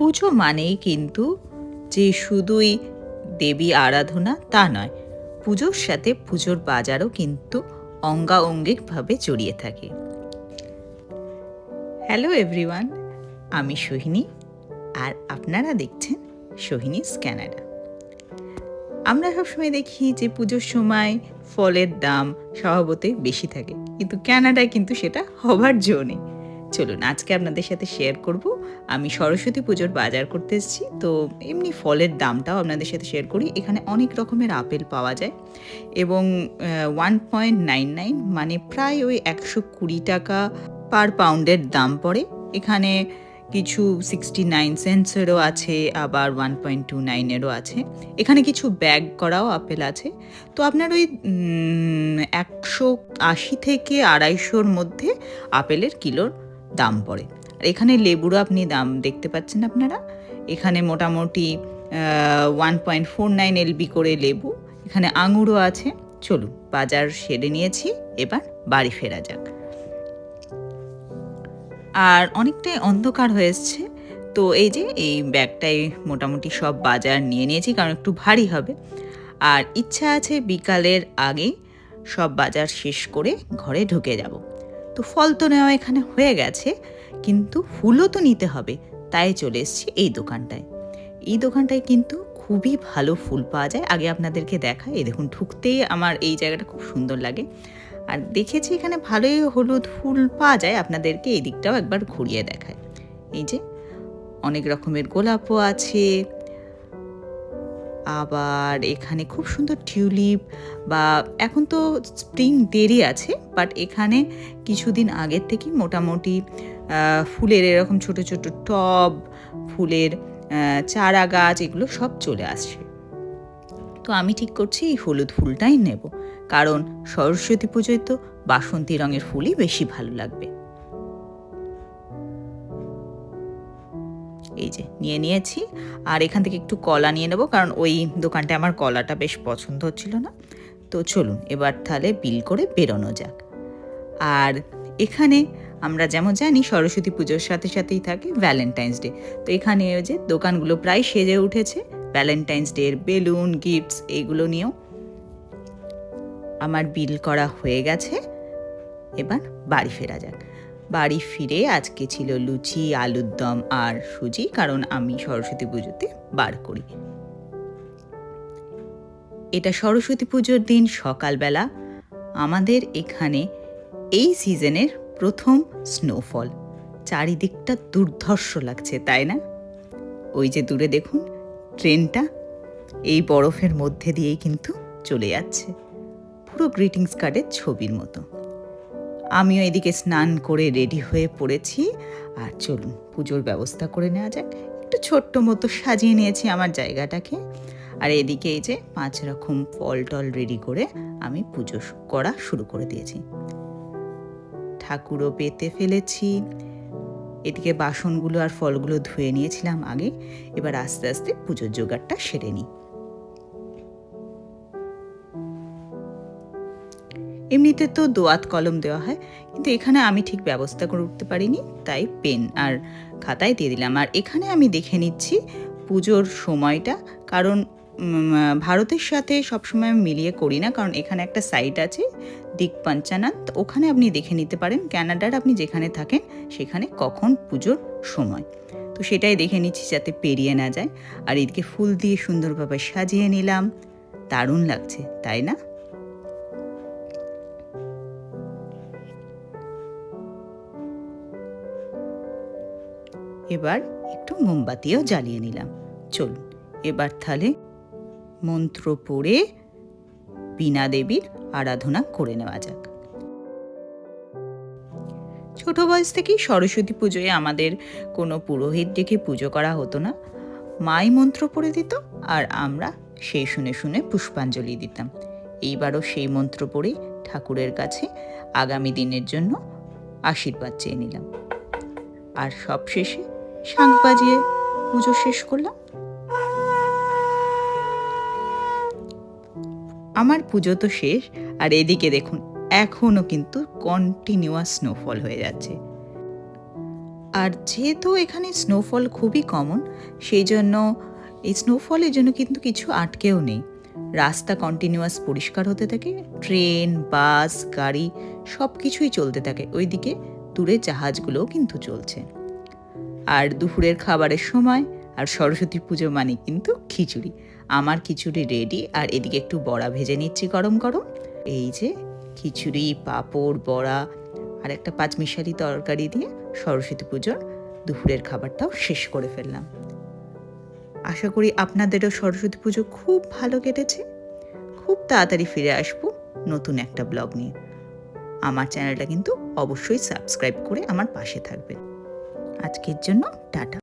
পুজো মানেই কিন্তু যে শুধুই দেবী আরাধনা তা নয়, পুজোর সাথে পুজোর বাজারও কিন্তু অঙ্গাঙ্গিকভাবে জড়িয়ে থাকে। হ্যালো এভরিওয়ান আমি সোহিনী আর আপনারা দেখছেন সোহিনীস ক্যানাডা আমরা সবসময় দেখি যে পুজোর সময় ফলের দাম স্বভাবতই বেশি থাকে, কিন্তু ক্যানাডায় কিন্তু সেটা হবার জো নেই। চলুন, আজকে আপনাদের সাথে শেয়ার করব। আমি সরস্বতী পুজোর বাজার করতে এসেছি, তো এমনি ফলের দামটাও আপনাদের সাথে শেয়ার করি। এখানে অনেক রকমের আপেল পাওয়া যায় এবং ওয়ান পয়েন্ট নাইন নাইন মানে প্রায় ওই একশো কুড়ি টাকা পার পাউন্ডের দাম পড়ে। এখানে কিছু সিক্সটি নাইন সেন্টসেরও আছে, আবার ওয়ান পয়েন্ট টু নাইনেরও আছে। এখানে কিছু ব্যাগ করাও আপেল আছে। তো আপনার ওই একশো আশি থেকে আড়াইশোর মধ্যে আপেলের কিলোর দাম পড়ে। আর এখানে লেবুরও আপনি দাম দেখতে পাচ্ছেন আপনারা। এখানে মোটামুটি one point four nine LB করে লেবু। এখানে আঙুরও আছে। চলুন, বাজার সেরে নিয়েছি। এবার বাড়ি ফেরা যাক। আর অনেকটাই অন্ধকার হয়ে এসছে। তো এই যে, এই ব্যাগটাই মোটামুটি সব বাজার নিয়ে নিয়েছি, কারণ একটু ভারী হবে। আর ইচ্ছা আছে বিকালের আগে সব বাজার শেষ করে ঘরে ঢুকে যাব। তো ফল তো নেওয়া এখানে হয়ে গেছে, কিন্তু ফুলও তো নিতে হবে, তাই চলে এসেছি এই দোকানটায়। এই দোকানটায় কিন্তু খুবই ভালো ফুল পাওয়া যায়, আগে আপনাদেরকে দেখায় এই দেখুন, ঢুকতেই আমার এই জায়গাটা খুব সুন্দর লাগে। আর দেখেছি এখানে ভালোই হলুদ ফুল পাওয়া যায়, আপনাদেরকে এই দিকটাও একবার ঘুরিয়ে দেখায় এই যে, অনেক রকমের গোলাপও আছে আবার এখানে খুব সুন্দর টিউলিপ বা এখন তো স্প্রিং দেরি আছে বাট এখানে কিছুদিন আগের থেকেই মোটামুটি ফুলের এরকম ছোট ছোট টব, ফুলের চারা গাছ এগুলো সব চলে আসছে। তো আমি ঠিক করছি এই হলুদ ফুলটাই নেব, কারণ সরস্বতী পুজোয় তো বাসন্তী রঙের ফুলই বেশি ভালো লাগবে। এই যে, নিয়ে নিয়েছি। আর এখান থেকে একটু কলা নিয়ে নেব, কারণ ওই দোকানটা আমার কলাটা বেশ পছন্দ হচ্ছিল না। তো চলুন, এবার তাহলে বিল করে বেরোনো যাক। আর এখানে আমরা যেমন জানি, সরস্বতী পুজোর সাথে সাথেই থাকে ভ্যালেন্টাইন্স ডে তো এখানে ওই যে দোকানগুলো প্রায় সেজে উঠেছে। ভ্যালেন্টাইন্স ডের বেলুন গিফটস এইগুলো নিয়েও আমার বিল করা হয়ে গেছে। এবার বাড়ি ফেরা যাক। বাড়ি ফিরে আজকে ছিল লুচি, আলুর দম আর সুজি, কারণ আমি সরস্বতী পুজোতে বার করি। এটা সরস্বতী পুজোর দিন সকালবেলা। আমাদের এখানে এই সিজনের প্রথম স্নোফল চারিদিকটা দুর্ধর্ষ লাগছে, তাই না? ওই যে দূরে দেখুন, ট্রেনটা এই বরফের মধ্যে দিয়েই কিন্তু চলে যাচ্ছে। পুরো গ্রিটিংস কার্ডের ছবির মতো। আমিও এদিকে স্নান করে রেডি হয়ে পড়েছি। আর চলুন, পুজোর ব্যবস্থা করে নেওয়া যাক। একটু ছোট্ট মতো সাজিয়ে নিয়েছি আমার জায়গাটাকে। আর এদিকে এই যে পাঁচ রকম ফল টল রেডি করে আমি পুজো করা শুরু করে দিয়েছি। ঠাকুরও পেতে ফেলেছি। এদিকে বাসনগুলো আর ফলগুলো ধুয়ে নিয়েছিলাম আগে। এবার আস্তে আস্তে পুজোর জোগাড়টা সেরে নিই। এমনিতে তো দোয়াত কলম দেওয়া হয়, কিন্তু এখানে আমি ঠিক ব্যবস্থা করে উঠতে পারিনি, তাই পেন আর খাতায় দিয়ে দিলাম। আর এখানে আমি দেখে নিচ্ছি পুজোর সময়টা, কারণ ভারতের সাথে সবসময় আমি মিলিয়ে করি না, কারণ এখানে একটা সাইট আছে দিক পঞ্চানাথ ওখানে আপনি দেখে নিতে পারেন, ক্যানাডার আপনি যেখানে থাকেন, সেখানে কখন পুজোর সময়। তো সেটাই দেখে নিচ্ছি যাতে পেরিয়ে না যায়। আর এদিকে ফুল দিয়ে সুন্দরভাবে সাজিয়ে নিলাম, দারুণ লাগছে, তাই না? এবার একটু মোমবাতিও জ্বালিয়ে নিলাম। চলুন, এবার তাহলে মন্ত্র পড়ে বীণা দেবীর আরাধনা করে নেওয়া যাক। ছোট বয়স থেকেই সরস্বতী পুজোয় আমাদের কোনো পুরোহিত ডেকে পুজো করা হতো না। মাই মন্ত্র পড়ে দিত আর আমরা সেই শুনে শুনে পুষ্পাঞ্জলি দিতাম। এইবারও সেই মন্ত্র পড়ে ঠাকুরের কাছে আগামী দিনের জন্য আশীর্বাদ চেয়ে নিলাম। আর সবশেষে শাঁখ বাজিয়ে পুজো শেষ করলাম। আমার পুজো তো শেষ, আর এদিকে দেখুন এখনও কিন্তু কন্টিনিউয়াস স্নোফল হয়ে যাচ্ছে। আর যেহেতু এখানে স্নোফল খুবই কমন সেই জন্য এই স্নোফলের জন্য কিন্তু কিছু আটকেও নেই। রাস্তা কন্টিনিউয়াস পরিষ্কার হতে থাকে ট্রেন বাস গাড়ি সব কিছুই চলতে থাকে। ওইদিকে দূরে জাহাজগুলোও কিন্তু চলছে। আর দুপুরের খাবারের সময় আর সরস্বতী পুজো মানে কিন্তু খিচুড়ি। আমার খিচুড়ি রেডি আর এদিকে একটু বড়া ভেজে নিচ্ছি গরম গরম। এই যে খিচুড়ি, পাঁপড়, বড়া আর একটা পাঁচমিশালি তরকারি দিয়ে সরস্বতী পুজোর দুপুরের খাবারটাও শেষ করে ফেললাম। আশা করি আপনাদেরও সরস্বতী পুজো খুব ভালো কেটেছে। খুব তাড়াতাড়ি ফিরে আসব নতুন একটা ব্লগ নিয়ে। আমার চ্যানেলটা কিন্তু অবশ্যই সাবস্ক্রাইব করে আমার পাশে থাকবেন। আজকের জন্য টাটা।